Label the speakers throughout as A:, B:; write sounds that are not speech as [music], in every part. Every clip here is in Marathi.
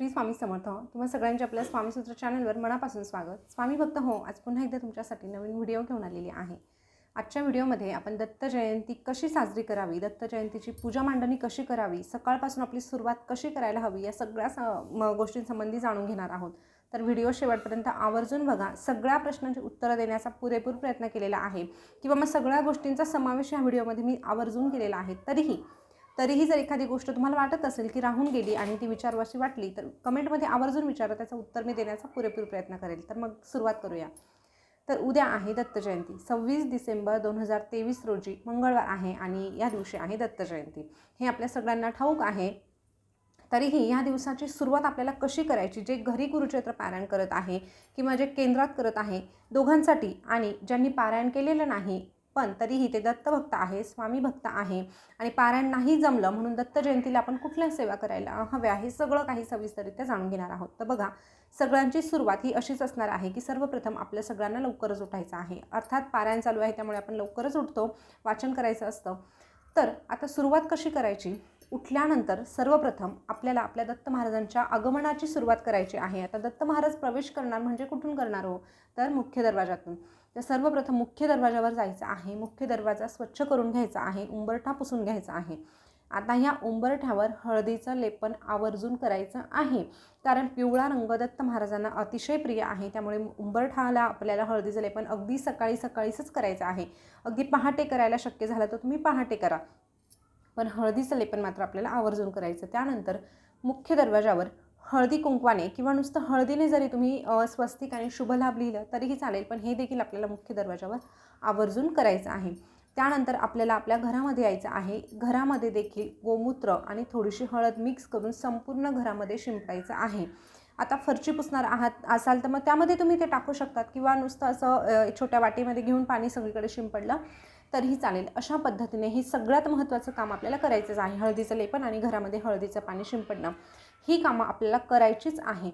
A: श्री स्वामी समर्थ. तुम्हा सगळ्यांचे आपल्या स्वामीसूत्र चॅनलवर मनापासून स्वागत. स्वामी भक्त हो आज पुन्हा एकदा तुमच्यासाठी नवीन व्हिडिओ घेऊन आलेली आहे. आजच्या व्हिडिओमध्ये आपण दत्त जयंती कशी साजरी करावी दत्त जयंतीची पूजा मांडणी कशी करावी सकाळपासून आपली सुरुवात कशी करायला हवी या सगळ्या स म गोष्टींसंबंधी जाणून घेणार आहोत. तर व्हिडिओ शेवटपर्यंत आवर्जून बघा. सगळ्या प्रश्नांची उत्तरं देण्याचा पुरेपूर प्रयत्न केलेला आहे. किंवा मग सगळ्या गोष्टींचा समावेश या व्हिडिओमध्ये मी आवर्जून केलेला आहे. तरीही तरीही जर एखादी गोष्ट तुम्हाला वाटत असेल की राहून गेली आणि ती विचारवाशी वाटली तर कमेंटमध्ये आवर्जून विचारा त्याचं उत्तर मी देण्याचा पुरेपूर प्रयत्न करेल. तर मग सुरुवात करूया. तर उद्या आहे दत्तजयंती सव्वीस डिसेंबर दोन हजार तेवीस रोजी मंगळवार आहे आणि या दिवशी आहे दत्तजयंती हे आपल्या सगळ्यांना ठाऊक आहे. तरीही ह्या दिवसाची सुरुवात आपल्याला कशी करायची जे घरी गुरुचरित्र पारायण करत आहे किंवा जे केंद्रात करत आहे दोघांसाठी आणि ज्यांनी पारायण केलेलं नाही पण तरीही ते दत्तभक्त आहे स्वामी भक्त आहे आणि पारायण नाही जमलं म्हणून दत्त जयंतीला आपण कुठल्या सेवा करायला हव्या हे सगळं काही सविस्तरित्या जाणून घेणार आहोत. तर बघा सगळ्यांची सुरुवात ही अशीच असणार आहे की सर्वप्रथम आपल्या सगळ्यांना लवकरच उठायचं आहे. अर्थात पारायण चालू आहे त्यामुळे आपण लवकरच उठतो वाचन करायचं असतं. तर आता सुरुवात कशी करायची? उठल्यानंतर सर्वप्रथम आपल्याला आपल्या दत्त महाराजांच्या आगमनाची सुरुवात करायची आहे. आता दत्त महाराज प्रवेश करणार म्हणजे कुठून करणार हो? तर मुख्य दरवाजातून तर सर्वप्रथम मुख्य दरवाजावर जायचं आहे. मुख्य दरवाजा स्वच्छ करून घ्यायचा आहे. उंबरठा पुसून घ्यायचा आहे. आता ह्या उंबरठ्यावर हळदीचं लेपन आवर्जून करायचं आहे. कारण पिवळा रंग दत्त महाराजांना अतिशय प्रिय आहे. त्यामुळे उंबरठाला आपल्याला हळदीचं लेपन अगदी सकाळी सकाळीच करायचं आहे. अगदी पहाटे करायला शक्य झालं तर तुम्ही पहाटे करा. पण हळदीचं लेपन मात्र आपल्याला आवर्जून करायचं. त्यानंतर मुख्य दरवाजावर हळदी कुंकवाने किंवा नुसतं हळदीने जरी तुम्ही स्वस्तिक आणि शुभलाभ लिहिलं तरीही चालेल. पण हे देखील आपल्याला मुख्य दरवाजावर आवर्जून करायचं आहे. त्यानंतर आपल्याला आपल्या घरामध्ये यायचं आहे. घरामध्ये देखील गोमूत्र आणि थोडीशी हळद मिक्स करून संपूर्ण घरामध्ये शिंपडायचं आहे. आता फरची पुसणार आहात असाल तर मग त्यामध्ये तुम्ही ते टाकू शकतात किंवा नुसतं असं छोट्या वाटीमध्ये घेऊन पाणी सगळीकडे शिंपडलं तरीही चालेल. अशा पद्धतीने हे सगळ्यात महत्त्वाचं काम आपल्याला करायचंच आहे. हळदीचं लेपन आणि घरामध्ये हळदीचं पाणी शिंपडणं. ही कामं आपल्याला करायचीच आहे.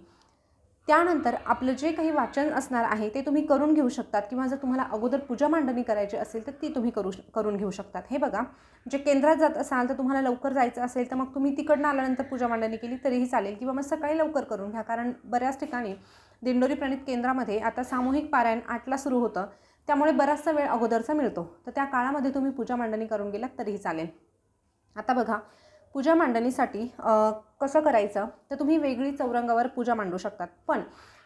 A: त्यानंतर आपलं जे काही वाचन असणार आहे ते तुम्ही करून घेऊ शकतात किंवा जर तुम्हाला अगोदर पूजा मांडणी करायची असेल तर ती तुम्ही करू करून घेऊ शकतात. हे बघा जे केंद्रात जात असाल तर तुम्हाला लवकर जायचं असेल तर मग तुम्ही तिकडनं आल्यानंतर पूजा मांडणी केली तरीही चालेल. किंवा मग सकाळी लवकर करून घ्या कारण बऱ्याच ठिकाणी दिंडोरी प्रणित केंद्रामध्ये आता सामूहिक पारायण आठला सुरू होतं. त्यामुळे बराचसा वेळ अगोदरचा मिळतो. तर त्या काळामध्ये तुम्ही पूजा मांडणी करून गेलात तरीही चालेल. आता बघा पूजा मांडणीसाठी कसं करायचं? तर तुम्ही वेगळी चौरंगावर पूजा मांडू शकतात. पण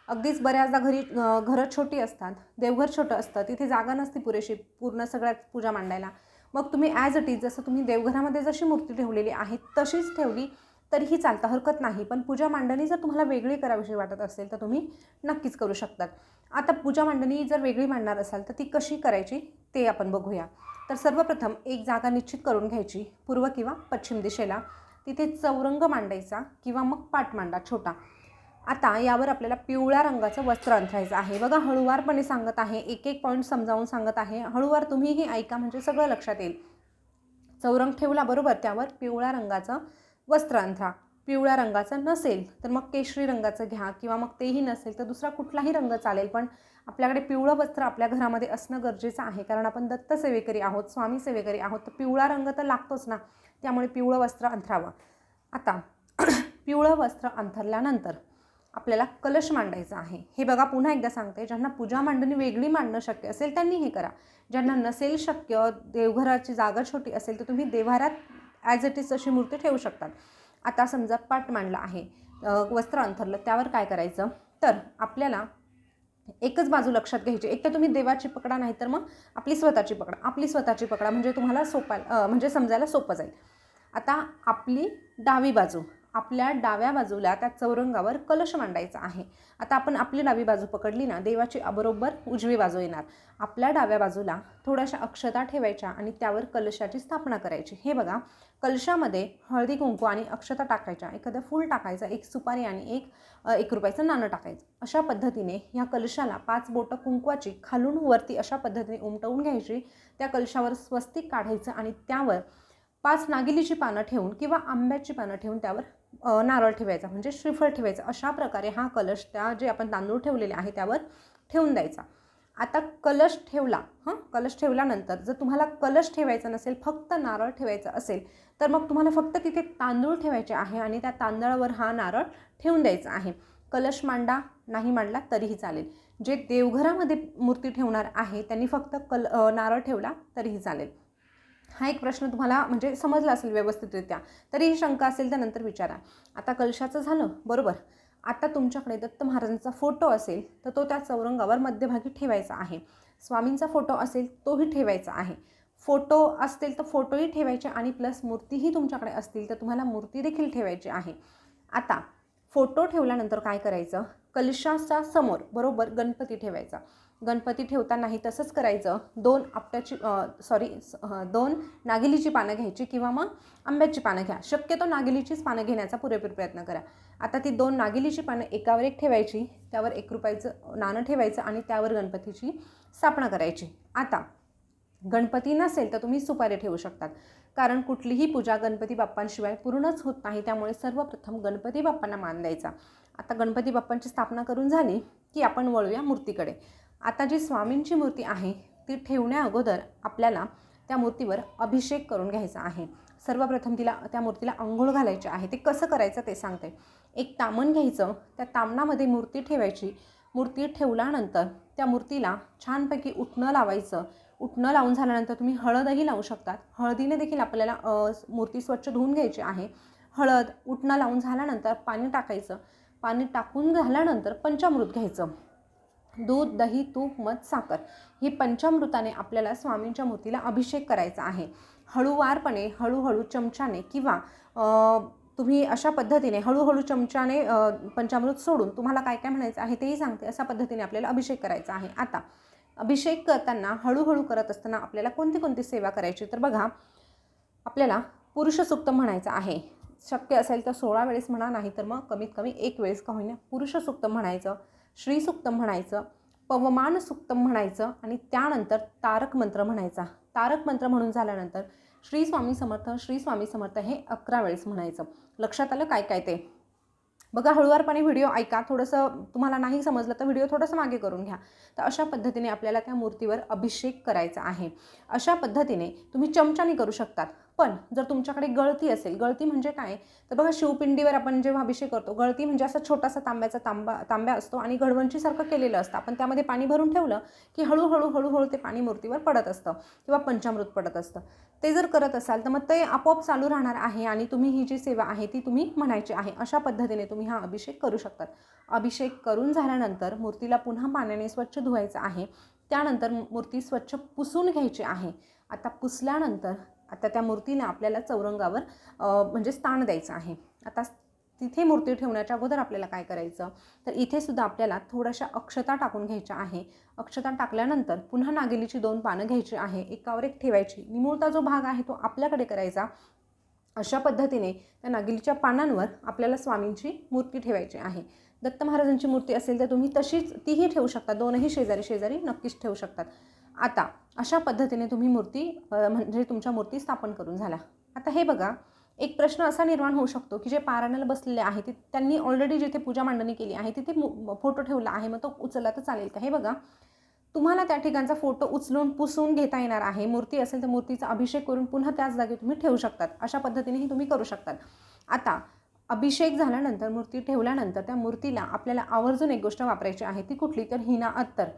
A: अगदीच बऱ्याचदा घरी घरं छोटी असतात देवघर छोटं असतं तिथे जागा नसते पुरेशी पूर्ण सगळ्यात पूजा मांडायला. मग तुम्ही ॲज इट इज जसं तुम्ही देवघरामध्ये जशी मूर्ती ठेवलेली आहे तशीच ठेवली तरीही चालता हरकत नाही. पण पूजा मांडणी जर तुम्हाला वेगळी करावीशी वाटत असेल तर तुम्ही नक्कीच करू शकतात. आता पूजा मांडणी जर वेगळी मांडणार असाल तर ती कशी करायची ते आपण बघूया. तर सर्वप्रथम एक जागा निश्चित करून घ्यायची पूर्व किंवा पश्चिम दिशेला. तिथे चौरंग मांडायचा किंवा मग पाट मांडा छोटा. आता यावर आपल्याला पिवळ्या रंगाचं वस्त्र अंथरायचं आहे. बघा हळूवारपणे सांगत आहे एक एक पॉईंट समजावून सांगत आहे. हळूवार तुम्हीही ऐका म्हणजे सगळं लक्षात येईल. चौरंग ठेवला बरोबर? त्यावर पिवळ्या रंगाचं वस्त्र अंथरा. पिवळ्या रंगाचं नसेल तर मग केशरी रंगाचं घ्या किंवा मग तेही नसेल तर दुसरा कुठलाही रंग चालेल. पण आपल्याकडे पिवळं वस्त्र आपल्या घरामध्ये असणं गरजेचं आहे कारण आपण दत्त सेवेकरी आहोत स्वामी सेवेकरी आहोत तर पिवळा रंग तर लागतोच ना त्यामुळे पिवळं वस्त्र अंथरावं. आता [clears throat] पिवळं वस्त्र अंथरल्यानंतर आपल्याला कलश मांडायचा आहे. हे बघा पुन्हा एकदा सांगते ज्यांना पूजा मांडणी वेगळी मांडणं शक्य असेल त्यांनी हे करा. ज्यांना नसेल शक्य देवघराची जागा छोटी असेल तर तुम्ही देव्हाऱ्यात ॲज इट इज अशी मूर्ती ठेवू शकतात. आता समजा पाट मांडला आहे वस्त्र अंथरलं त्यावर काय करायचं? तर आपल्याला एकच बाजू लक्षात घ्यायची. एक तर तुम्ही देवाची पकडा नाही तर मग आपली स्वतःची पकडा. आपली स्वतःची पकडा म्हणजे तुम्हाला सोपा म्हणजे समजायला सोपं जाईल. आता आपली डावी बाजू. आपल्या डाव्या बाजूला त्या चौरंगावर कलश मांडायचा आहे. आता आपण आपली डावी बाजू पकडली ना देवाची बरोबर उजवी बाजू येणार. आपल्या डाव्या बाजूला थोड्याशा अक्षता ठेवायच्या आणि त्यावर कलशाची स्थापना करायची. हे बघा कलशामध्ये हळदी कुंकू आणि अक्षता टाकायच्या. एखादं फूल टाकायचं एक सुपारी आणि एक एक रुपयाचं नाणं टाकायचं. अशा पद्धतीने ह्या कलशाला पाच बोटं कुंकवाची खालून वरती अशा पद्धतीने उमटवून घ्यायची. त्या कलशावर स्वस्तिक काढायचं आणि त्यावर पाच नागिलीची पानं ठेवून किंवा आंब्याची पानं ठेवून त्यावर नारळ ठेवायचा. म्हणजे श्रीफळ ठेवायचं. अशा प्रकारे हा कलश त्या जे आपण तांदूळ ठेवलेले आहे त्यावर ठेवून द्यायचा. आता कलश ठेवला हां कलश ठेवल्यानंतर जर तुम्हाला कलश ठेवायचा नसेल फक्त नारळ ठेवायचा असेल तर मग तुम्हाला फक्त तिथे तांदूळ ठेवायचे आहे आणि त्या तांदळावर हा नारळ ठेवून द्यायचा आहे. कलश मांडा नाही मांडला तरीही चालेल. जे देवघरामध्ये मूर्ती ठेवणार आहे त्यांनी फक्त कल नारळ ठेवला तरीही चालेल. हा एक प्रश्न तुम्हाला म्हणजे समजला असेल व्यवस्थितरित्या. तरी ही शंका असेल तर नंतर विचारा. आता कलशाचं झालं बरोबर. आता तुमच्याकडे दत्त महाराजांचा फोटो असेल तर तो त्या चौरंगावर मध्यभागी ठेवायचा आहे. स्वामींचा फोटो असेल तोही ठेवायचा आहे. फोटो असतील तर फोटोही ठेवायचे आणि प्लस मूर्तीही तुमच्याकडे असतील तर तुम्हाला मूर्ती देखील ठेवायची आहे. आता फोटो ठेवल्यानंतर काय करायचं? कलशाच्या समोर बरोबर? गणपती ठेवायचा. गणपती ठेवतानाही तसंच करायचं. दोन आपट्याची सॉरी दोन नागिलीची पानं घ्यायची किंवा मग आंब्याची पानं घ्या. शक्यतो नागिलीचीच पानं घेण्याचा पुरेपूर प्रयत्न करा. आता ती दोन नागिलीची पानं एकावर एक ठेवायची त्यावर एक रुपयाचं नाणं ठेवायचं आणि त्यावर गणपतीची स्थापना करायची. आता गणपती नसेल तर तुम्ही सुपारी ठेवू शकतात. कारण कुठलीही पूजा गणपती बाप्पांशिवाय पूर्णच होत नाही. त्यामुळे सर्वप्रथम गणपती बाप्पांना मान द्यायचा. आता गणपती बाप्पांची स्थापना करून झाली की आपण वळूया मूर्तीकडे. आता जी स्वामींची मूर्ती आहे ती ठेवण्या अगोदर आपल्याला त्या मूर्तीवर अभिषेक करून घ्यायचा आहे. सर्वप्रथम तिला त्या मूर्तीला आंघोळ घालायचे आहे. ते कसं करायचं ते सांगते. एक तामण घ्यायचं त्या तामणामध्ये मूर्ती ठेवायची. मूर्ती ठेवल्यानंतर त्या मूर्तीला छानपैकी उठणं लावायचं. उठणं लावून झाल्यानंतर तुम्ही हळदही लावू शकतात. हळदीने देखील आपल्याला मूर्ती स्वच्छ धुवून घ्यायची आहे. हळद उठणं लावून झाल्यानंतर पाणी टाकायचं. पाणी टाकून झाल्यानंतर पंचामृत घ्यायचं. दूध दही तूप मध साखर ही पंचामृताने आपल्याला स्वामींच्या मूर्तीला अभिषेक करायचा आहे. हळूवारपणे हळूहळू चमच्याने किंवा तुम्ही अशा पद्धतीने हळूहळू चमच्याने पंचामृत सोडून तुम्हाला काय काय म्हणायचं आहे तेही सांगते. अशा पद्धतीने आपल्याला अभिषेक करायचा आहे. आता अभिषेक करताना हळूहळू करत असताना आपल्याला कोणती कोणती सेवा करायची? तर बघा आपल्याला पुरुषसुक्त म्हणायचं आहे. शक्य असेल तर सोळा वेळेस म्हणा नाही तर मग कमीत कमी एक वेळेस का होईना. पुरुष सुक्तम म्हणायचं श्रीसुक्तम म्हणायचं पवमान सुक्तम म्हणायचं आणि त्यानंतर तारक मंत्र म्हणायचा. तारक मंत्र म्हणून झाल्यानंतर श्री स्वामी समर्थ श्री स्वामी समर्थ हे अकरा वेळेस म्हणायचं. लक्षात आलं काय काय ते? बघा हळूवारपणे व्हिडिओ ऐका. थोडंसं तुम्हाला नाही समजलं तर व्हिडिओ थोडंसं मागे करून घ्या. तर अशा पद्धतीने आपल्याला त्या मूर्तीवर अभिषेक करायचा आहे. अशा पद्धतीने तुम्ही चमच्याने करू शकतात. पण जर तुमच्याकडे गळती असेल गळती म्हणजे काय? तर बघा शिवपिंडीवर आपण जेव्हा अभिषेक करतो गळती म्हणजे असा छोटासा तांब्याचा तांबा तांब्या असतो आणि घडवंचीसारखं केलेलं असतं. आपण त्यामध्ये पाणी भरून ठेवलं की हळूहळू हळूहळू ते पाणी मूर्तीवर पडत असतं किंवा पंचामृत पडत असतं. ते जर करत असाल तर मग ते आपोआप चालू राहणार आहे आणि तुम्ही ही जी सेवा आहे ती तुम्ही म्हणायची आहे. अशा पद्धतीने तुम्ही हा अभिषेक करू शकतात. अभिषेक करून झाल्यानंतर मूर्तीला पुन्हा पाण्याने स्वच्छ धुवायचं आहे. त्यानंतर मूर्ती स्वच्छ पुसून घ्यायची आहे. आता पुसल्यानंतर आता त्या मूर्तीला आपल्याला चौरंगावर म्हणजे स्थान द्यायचं आहे. आता तिथे मूर्ती ठेवण्याच्या अगोदर आपल्याला काय करायचं? तर इथे सुद्धा आपल्याला थोड्याशा अक्षता टाकून घ्यायच्या आहे. अक्षता टाकल्यानंतर पुन्हा नागेलीची दोन पानं घ्यायची आहे. एकावर एक ठेवायची. निमुळता जो भाग आहे तो आपल्याकडे करायचा. अशा पद्धतीने त्या नागिलीच्या पानांवर आपल्याला स्वामींची मूर्ती ठेवायची आहे. दत्त महाराजांची मूर्ती असेल तर तुम्ही तशीच तीही ठेवू शकता. दोनही शेजारी शेजारी नक्कीच ठेवू शकतात. आता अशा पद्धतीने तुम्ही मूर्ती म्हणजे तुमच्या मूर्ती स्थापन करून झाला. आता हे बघा एक प्रश्न असा निर्माण होऊ शकतो की जे पारायणाला बसलेले आहे ते त्यांनी ऑलरेडी जिथे पूजा मांडणी केली आहे तिथे फोटो ठेवला आहे मग तो उचलला तर चालेल का? हे बघा तुम्हाला त्या ठिकाणचा फोटो उचलून पुसून घेता येणार आहे. मूर्ती असेल तर मूर्तीचा अभिषेक करून पुन्हा त्याच जागी तुम्ही ठेवू शकतात. अशा पद्धतीनेही तुम्ही करू शकतात. आता अभिषेक झाल्यानंतर मूर्ती ठेवल्यानंतर त्या मूर्तीला आपल्याला आवर्जून एक गोष्ट वापरायची आहे ती कुठली? तर हिना अत्तर.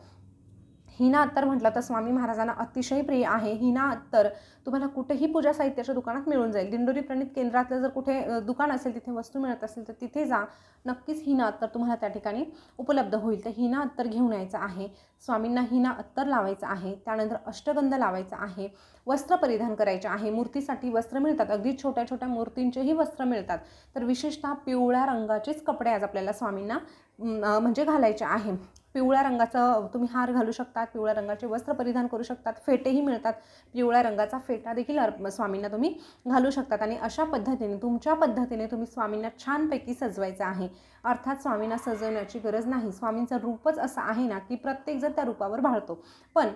A: हिना अत्तर म्हटलं तर स्वामी महाराजांना अतिशय प्रिय आहे. हिना अत्तर तुम्हाला कुठेही पूजा साहित्याच्या दुकानात मिळून जाईल. दिंडोरी प्रणित केंद्रातलं जर कुठे दुकान असेल तिथे वस्तू मिळत असेल तर तिथे जा. नक्कीच हिना अत्तर तुम्हाला त्या ठिकाणी उपलब्ध होईल. तर हिना अत्तर घेऊन यायचं आहे. स्वामींना हिना अत्तर लावायचं आहे. त्यानंतर अष्टगंध लावायचा आहे. वस्त्र परिधान करायचे आहे. मूर्तीसाठी वस्त्र मिळतात. अगदी छोट्या छोट्या मूर्तींचेही वस्त्र मिळतात. तर विशेषतः पिवळ्या रंगाचेच कपडे आज आपल्याला स्वामींना म्हणजे घालायचे आहे. पिवळ्या रंगाचं तुम्ही हार घालू शकतात पिवळ्या रंगाचे वस्त्र परिधान करू शकतात फेटेही मिळतात. पिवळ्या रंगाचा फेटा देखील स्वामींना तुम्ही घालू शकतात आणि अशा पद्धतीने तुमच्या पद्धतीने तुम्ही स्वामींना छानपैकी सजवायचं आहे. अर्थात स्वामींना सजवण्याची गरज नाही. स्वामींचं रूपच असं आहे ना की प्रत्येकजण त्या रूपावर भाळतो. पण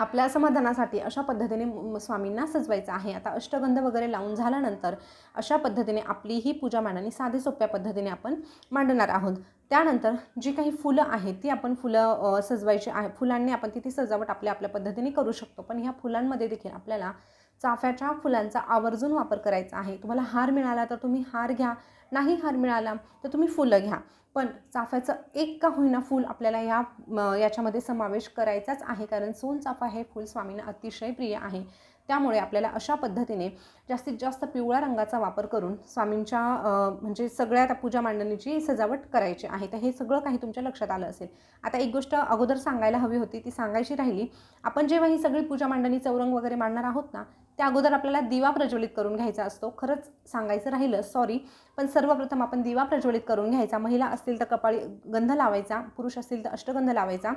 A: आपल्या समाधानासाठी अशा पद्धतीने स्वामींना सजवायचं आहे. आता अष्टगंध वगैरे लावून झाल्यानंतर अशा पद्धतीने आपली ही पूजा मांडणी साधी सोप्या पद्धतीने आपण मांडणार आहोत. त्यानंतर जी काही फुलं आहेत ती आपण फुलं सजवायची आहे. फुलांनी आपण तिथे सजावट आपल्या आपल्या पद्धतीने करू शकतो. पण ह्या फुलांमध्ये देखील आपल्याला चाफ्याच्या फुलांचा आवर्जून वापर करायचा आहे. तुम्हाला हार मिळाला तर तुम्ही हार घ्या नाही हार मिळाला तर तुम्ही फुलं घ्या. पण चाफ्याचं एक का होईना फूल आपल्याला या याच्यामध्ये समावेश करायचाच आहे. कारण सोनचाफा हे फूल स्वामींना अतिशय प्रिय आहे. त्यामुळे आपल्याला अशा पद्धतीने जास्तीत जास्त पिवळ्या रंगाचा वापर करून स्वामींच्या म्हणजे सगळ्या पूजा मांडणीची सजावट करायची आहे. तर हे सगळं काही तुमच्या लक्षात आलं असेल. आता एक गोष्ट अगोदर सांगायला हवी होती ती सांगायची राहिली. आपण जेव्हा ही सगळी पूजा मांडणी चौरंग वगैरे मांडणार आहोत ना त्या अगोदर आपल्याला दिवा प्रज्वलित करून घ्यायचा असतो. खरंच सांगायचं राहिलं सॉरी पण सर्वप्रथम आपण दिवा प्रज्वलित करून घ्यायचा. महिला असतील तर कपाळी गंध लावायचा पुरुष असतील तर अष्टगंध लावायचा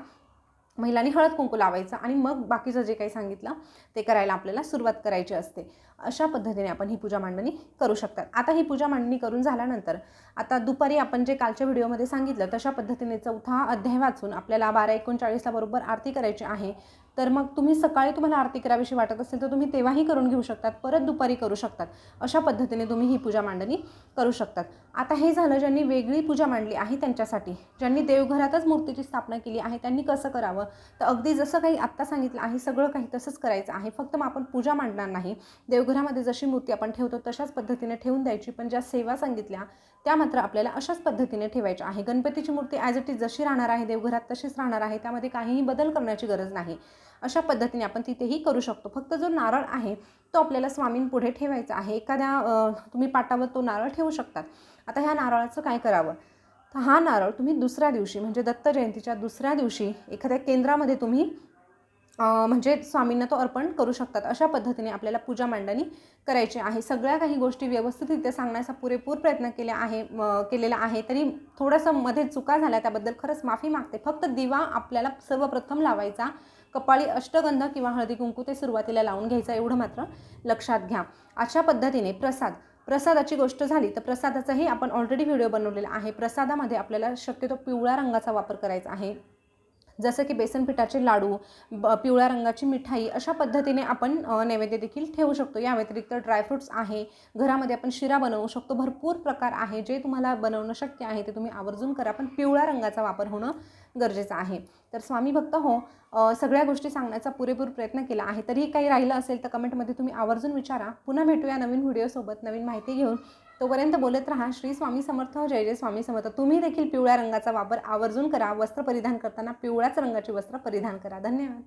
A: महिलांनी हळद कुंकू लावायचा आणि मग बाकीचं जे काही सांगितलं ते करायला आपल्याला सुरुवात करायची असते. अशा पद्धतीने आपण ही पूजा मांडणी करू शकतात. आता ही पूजा मांडणी करून झाल्यानंतर आता दुपारी आपण जे कालच्या व्हिडिओमध्ये सांगितलं तशा पद्धतीने चौथा अध्याय वाचून आपल्याला बारा एकोणचाळीसला बरोबर आरती करायची आहे. तर मग तुम्ही सकाळी तुम्हाला आरती करावीशी वाटत असेल तर तुम्ही तेव्हाही करून घेऊ शकतात. परत दुपारी करू शकतात. अशा पद्धतीने तुम्ही ही पूजा मांडणी करू शकतात. आता हे झालं ज्यांनी वेगळी पूजा मांडली आहे त्यांच्यासाठी ज्यांनी देवघरातच मूर्तीची स्थापना केली आहे त्यांनी कसं करावं? तर अगदी जसं काही आत्ता सांगितलं आहे सगळं काही तसंच करायचं आहे. फक्त मग आपण पूजा मांडणार नाही. देवघरामध्ये जशी मूर्ती आपण ठेवतो तशाच पद्धतीने ठेवून द्यायची. पण ज्या सेवा सांगितल्या त्या मात्र आपल्याला अशाच पद्धतीने ठेवायच्या आहे. गणपतीची मूर्ती ॲज इट इज जशी राहणार आहे देवघरात तशीच राहणार आहे त्यामध्ये काहीही बदल करण्याची गरज नाही. अशा पद्धतीने आपण तिथेही करू शकतो. फक्त जो नारळ आहे तो आपल्याला स्वामींपुढे ठेवायचा आहे. एखाद्या तुम्ही पाटावर तो नारळ ठेवू शकतात. आता ह्या नारळाचं काय करावं? तर हा नारळ तुम्ही दुसऱ्या दिवशी म्हणजे दत्त जयंतीच्या दुसऱ्या दिवशी एखाद्या केंद्रामध्ये तुम्ही म्हणजे स्वामींना तो अर्पण करू शकतात. अशा पद्धतीने आपल्याला पूजा मांडणी करायची आहे. सगळ्या काही गोष्टी व्यवस्थितरित्या सांगण्याचा पुरेपूर प्रयत्न केला आहे म, केलेला आहे. तरी थोडंसं मध्ये चुका झाल्या त्याबद्दल खरंच माफी मागते. फक्त दिवा आपल्याला सर्वप्रथम लावायचा. कपाळी अष्टगंध किंवा हळदी कुंकू ते सुरुवातीला लावून घ्यायचा एवढं मात्र लक्षात घ्या. अशा पद्धतीने प्रसाद प्रसादाची गोष्ट झाली तर प्रसादाचाही आपण ऑलरेडी व्हिडिओ बनवलेला आहे. प्रसादामध्ये आपल्याला शक्यतो पिवळ्या रंगाचा वापर करायचा आहे. जसं की बेसन पिठाचे लाडू ब पिवळ्या रंगाची मिठाई अशा पद्धतीने आपण नैवेद्य देखील ठेवू शकतो. या व्यतिरिक्त ड्रायफ्रुट्स आहे. घरामध्ये आपण शिरा बनवू शकतो. भरपूर प्रकार आहे. जे तुम्हाला बनवणं शक्य आहे ते तुम्ही आवर्जून करा. पण पिवळ्या रंगाचा वापर होणं गरजेचं आहे. तर स्वामी भक्त हो सगळ्या गोष्टी सांगण्याचा पुरेपूर प्रयत्न केला आहे. तरीही काही राहिलं असेल तर कमेंटमध्ये तुम्ही आवर्जून विचारा. पुन्हा भेटूया नवीन व्हिडिओसोबत नवीन माहिती घेऊन. तोपर्यंत बोलत राहा. श्री स्वामी समर्थ जय जय स्वामी समर्थ. तुम्ही देखील पिवळ्या रंगाचा वापर आवर्जून करा. वस्त्र परिधान करताना पिवळ्याच रंगाची वस्त्र परिधान करा. धन्यवाद.